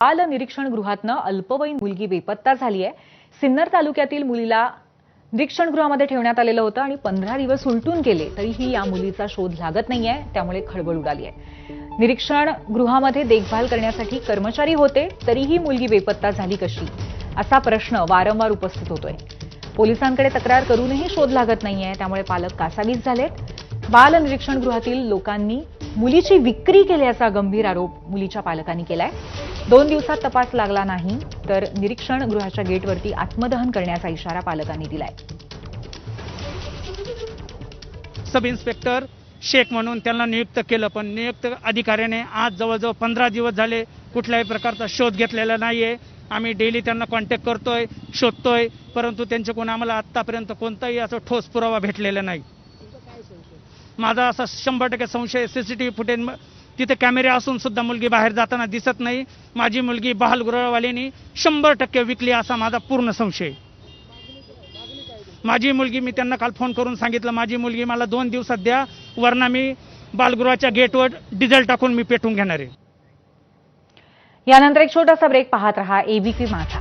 बाल निरीक्षण गृहातनं अल्पवयीन मुलगी बेपत्ता झाली आहे सिन्नर तालुक्यातील मुलीला निरीक्षण गृहामध्ये ठेवण्यात आलेलं होतं आणि पंधरा दिवस उलटून गेले तरीही या मुलीचा शोध लागत नाहीये त्यामुळे खळबळ उडाली आहे निरीक्षण गृहामध्ये देखभाल करण्यासाठी कर्मचारी होते तरीही मुलगी बेपत्ता झाली कशी? असा प्रश्न वारंवार उपस्थित होतोय. पोलिसांकडे तक्रार करूनही शोध लागत नाहीये त्यामुळे पालक कासावीस झालेत. बाल निरीक्षण गृहातील लोकांनी मुलीची विक्री केल्याचा गंभीर आरोप मुलीच्या पालकांनी केलाय. दोन दिवसात तपास लागला नाही तर निरीक्षण गृहाच्या गेटवरती आत्मदहन करण्याचा इशारा पालकांनी दिलाय. सब इन्स्पेक्टर शेख म्हणून त्यांना नियुक्त केलं पण नियुक्त अधिकाऱ्याने आज जवळजवळ पंधरा दिवस झाले कुठल्याही प्रकारचा शोध घेतलेला नाही आहे आम्ही डेली त्यांना कॉन्टॅक्ट करतोय शोधतोय परंतु त्यांच्याकडून आम्हाला आत्तापर्यंत कोणताही असं ठोस पुरावा भेटलेला नाही. माझा असा शंभर टक्के संशय C C T V footage तिथे कॅमेरे असून सुद्धा मुलगी बाहेर जाताना दिसत नाही. माझी मुलगी बहालगृहवाल्यांनी शंभर टक्के विकली असा माझा पूर्ण संशय. माझी मुलगी मी त्यांना काल फोन करून सांगितलं माझी मुलगी मला दोन दिवसात द्या वरना मी बालगृहाच्या गेटवर डिझेल टाकून मी पेटून घेणार आहे. यानंतर एक छोटासा ब्रेक पाहत रहा. एबीपी माझा